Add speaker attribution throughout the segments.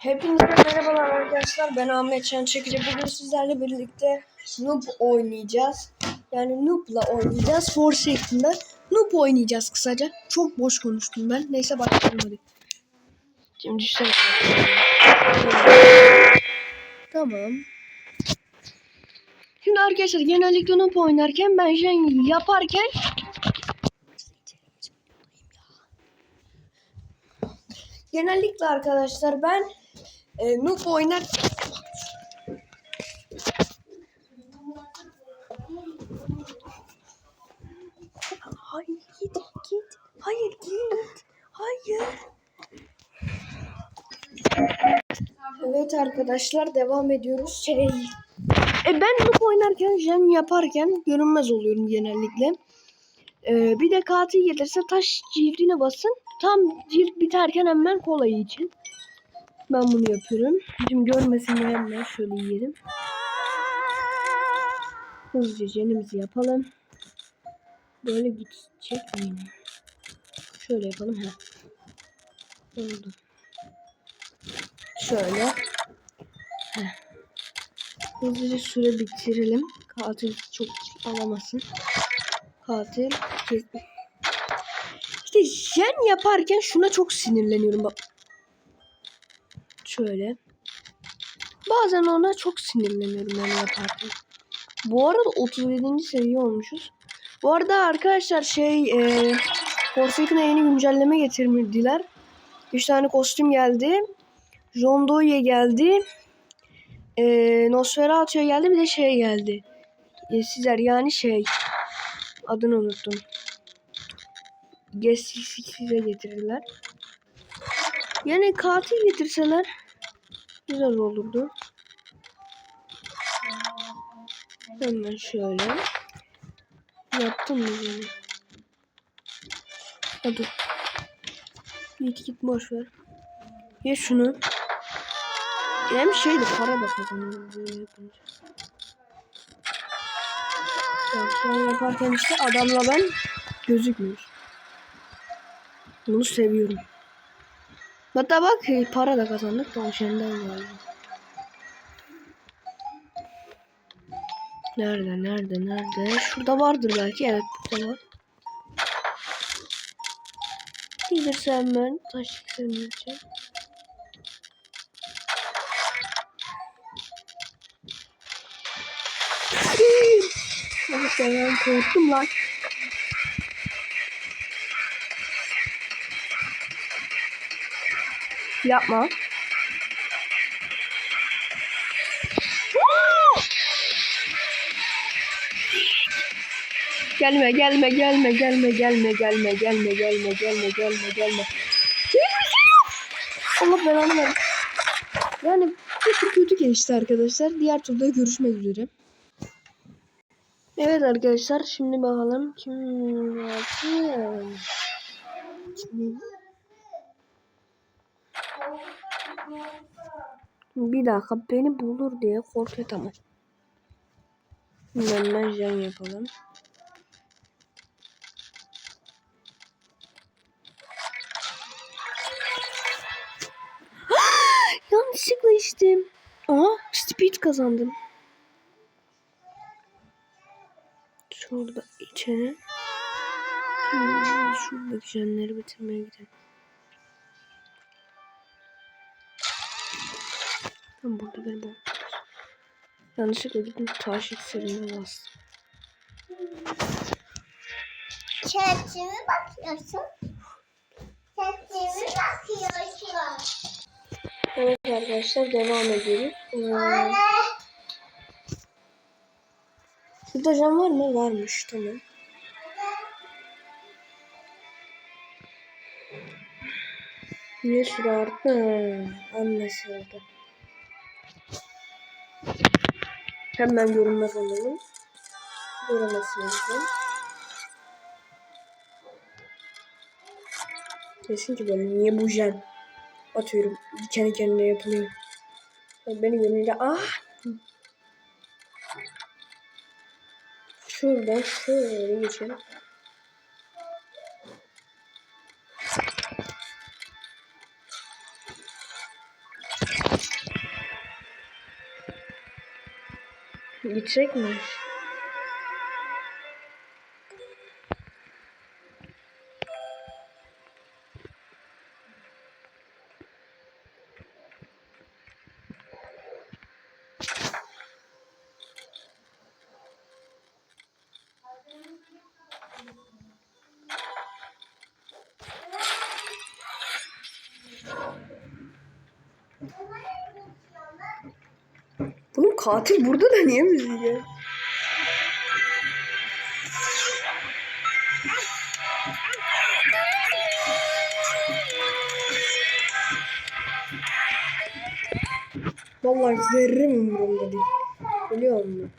Speaker 1: Hepinize merhabalar arkadaşlar. Ben Ahmet Can Çekici. Bugün sizlerle birlikte Noob oynayacağız. Yani Noob'la oynayacağız. Forsaken'da Noob oynayacağız kısaca. Çok boş konuştum ben. Neyse başlayalım hadi. Şimdi işte Tamam. Şimdi arkadaşlar genellikle Noob oynarken ben şey yaparken Genellikle arkadaşlar ben e, Noob oynar Hayır git git. Hayır git. Hayır. Evet arkadaşlar devam ediyoruz. Şey, e, ben Noob oynarken jen yaparken görünmez oluyorum genellikle. E, bir de katil gelirse taş civrine basın. Tam cilt biterken hemen kolayı için. Ben bunu yapıyorum. Şimdi görmesin diye hemen şöyle yiyelim. Hızlıca jenimizi yapalım. Böyle gidecek mi? Şöyle yapalım. ha. Oldu. Şöyle. Heh. Hızlıca süre bitirelim. Katil çok alamasın. Katil İşte jen yaparken şuna çok sinirleniyorum bak. Şöyle. Bazen ona çok sinirleniyorum yani yaparken. Bu arada 37. seviye olmuşuz. Bu arada arkadaşlar şey e, Forsaken'a yeni güncelleme getirdiler. 3 tane kostüm geldi. John Doe'ye geldi. E, Nosferatu'ya geldi bir de şey geldi. E, sizler yani şey adını unuttum. Gesize getirdiler. Yani katil getirseler güzel olurdu. Hemen şöyle. Yaptım mı bunu? Hadi. Git git boş ver. Ye şunu. Hem şeydi para da. Bak ben yaparken işte adamla ben gözükmüyor. Bunu seviyorum. Hatta bak para da kazandık tavşandan geldi. Nerede nerede nerede? Şurada vardır belki. Evet burada var. Gelirse hemen taş yükselmeyeceğim. Evet ben korktum lan. Yapma. Gelme gelme gelme gelme gelme gelme gelme gelme gelme gelme gelme. Allah belanı ver. Yani bu tur kötü geçti arkadaşlar. Diğer turda görüşmek üzere. Evet arkadaşlar şimdi bakalım kim yaptı. Bir dakika beni bulur diye korkuyor tamam. Hemen jen yapalım. Yanlışlıkla içtim. Aha speed kazandım. Şurada içelim. Hmm, şuradaki jenleri bitirmeye gidelim. Tam burada beni bul. Yanlışlıkla gittim taş iksirine bastım.
Speaker 2: Çerçeve bakıyorsun. Çerçeve bakıyorsun.
Speaker 1: Evet arkadaşlar devam ediyoruz. Ee,
Speaker 2: Anne.
Speaker 1: Şurada cam var mı? Varmış tamam. Niye süre arttı? Ha, Hemen yorumlar alalım. Yoramasınızdan. Kesinlikle böyle niye bu jen? Atıyorum. Kendi kendine yapılıyor. Benim yönümde ah şuradan şöyle geçelim. Gitsek mi? Katil burada da niye müziği ya? Vallahi zerre umurumda değil. Biliyor musun?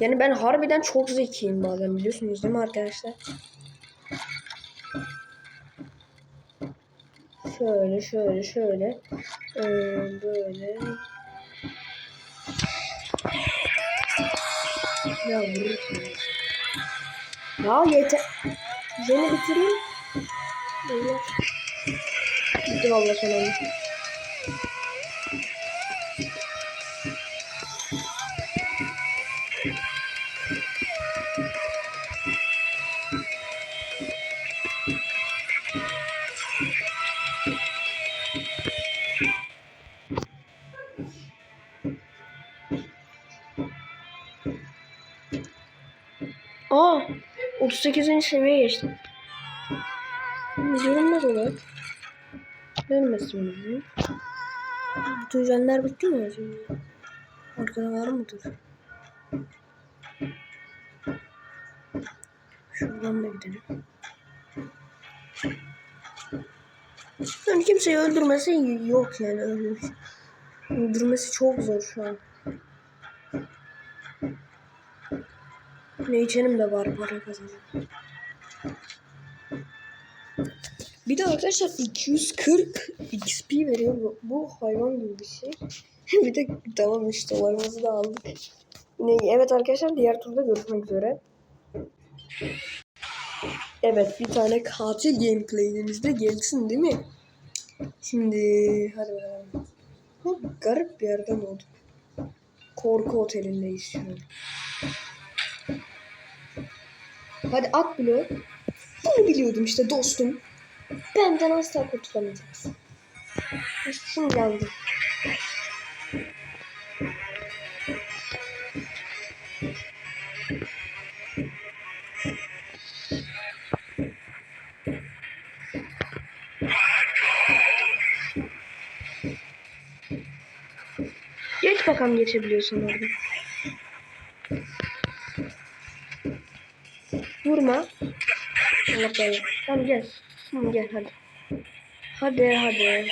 Speaker 1: Yani ben harbiden çok zekiyim bazen biliyorsunuz değil mi arkadaşlar? Şöyle şöyle şöyle. Ee, böyle. Ya vurursun. Ya yeter. Seni bitireyim. Allah. Bitti valla. Aa, 38. seviyeye geçtim. Görünmez olarak. Görünmesin bizi. Bütün jenler bitti mi acaba? Arkada var mıdır? Şuradan da gidelim. Yani kimseyi öldürmesi yok yani. Öldürmesi çok zor şu an. Ne içelim de var para kazanacağım. Bir de arkadaşlar 240 XP veriyor bu, bu hayvan gibi bir şey. bir de tamam işte dolarımızı da aldık. Yine evet arkadaşlar diğer turda görüşmek üzere. Evet bir tane katil gameplay'imizde gelsin değil mi? Şimdi hadi bakalım. Bu garip bir yerden oldu. Korku otelindeyiz şu an. Hadi at bloğu. Bunu biliyordum işte dostum. Benden asla kurtulamayacaksın. Şimdi yandım. Geç bakalım geçebiliyorsun orada. Vurma. Allah belanı. Tamam gel. Tamam gel hadi. Hadi hadi.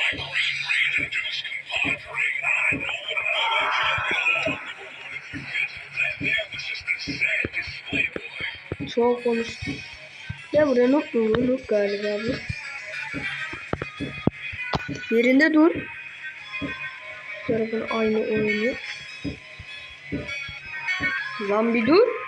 Speaker 1: Çok konuştum. Ya buraya noob mu? Noob galiba bu. Yerinde dur. Tarafın aynı oyunu. Lan bir dur.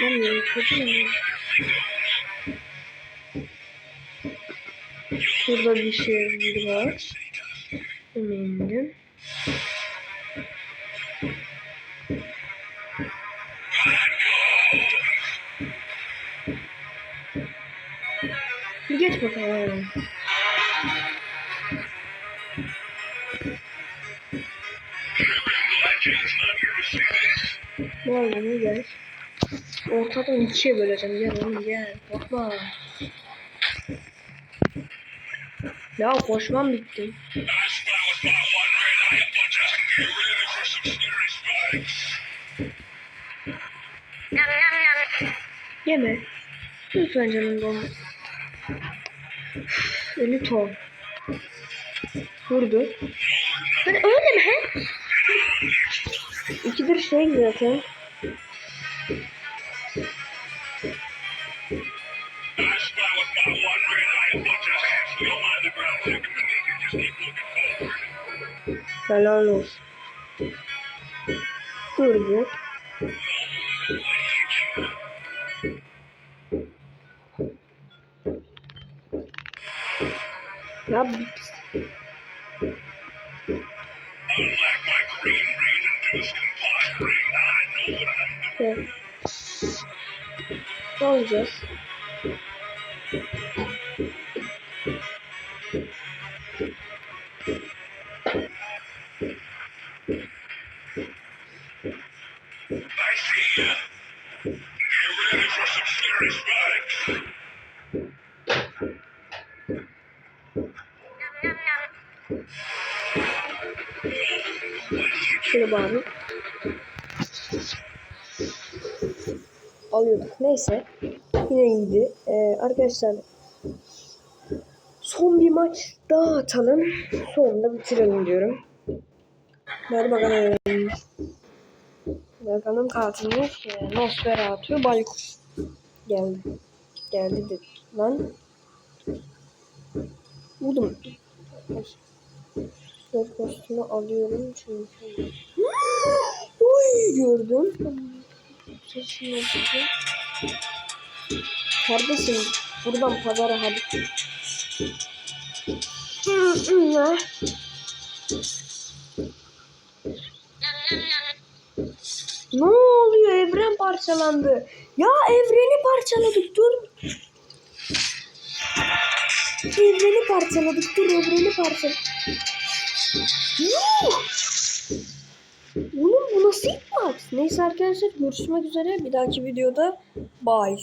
Speaker 1: Gözüme kapatmam gerekiyor. Şurada bir şey var. Eminim. Bir geç bakalım. Vallahi ne gel. Ortadan ikiye böleceğim. Gel oğlum gel. Bakma. Ya koşmam bitti. Yeme. Lütfen canım dolma. Ölü ton. Vurdu. Hani öyle mi? İkidir şey zaten. Helal olsun. Dur bir. Ya. Ne olacağız? Şöyle bağlı. Alıyorduk. Neyse. Yine iyiydi. Ee, arkadaşlar son bir maç daha atalım. Sonunda bitirelim diyorum. Hadi bakalım. Bakalım katilimiz e, Nosferatu Baykuş. Geldi. Geldi dedi. Lan. Vurdum. Dört kostümü alıyorum çünkü. Uy gördüm. Yapacağım. Kardeşim buradan pazara hadi. Ne? Oluyor? Evren parçalandı. Ya evreni parçaladık dur. Evreni parçaladık dur evreni parçaladık. Oğlum bu nasıl ilk maç? Neyse arkadaşlar görüşmek üzere. Bir dahaki videoda bye.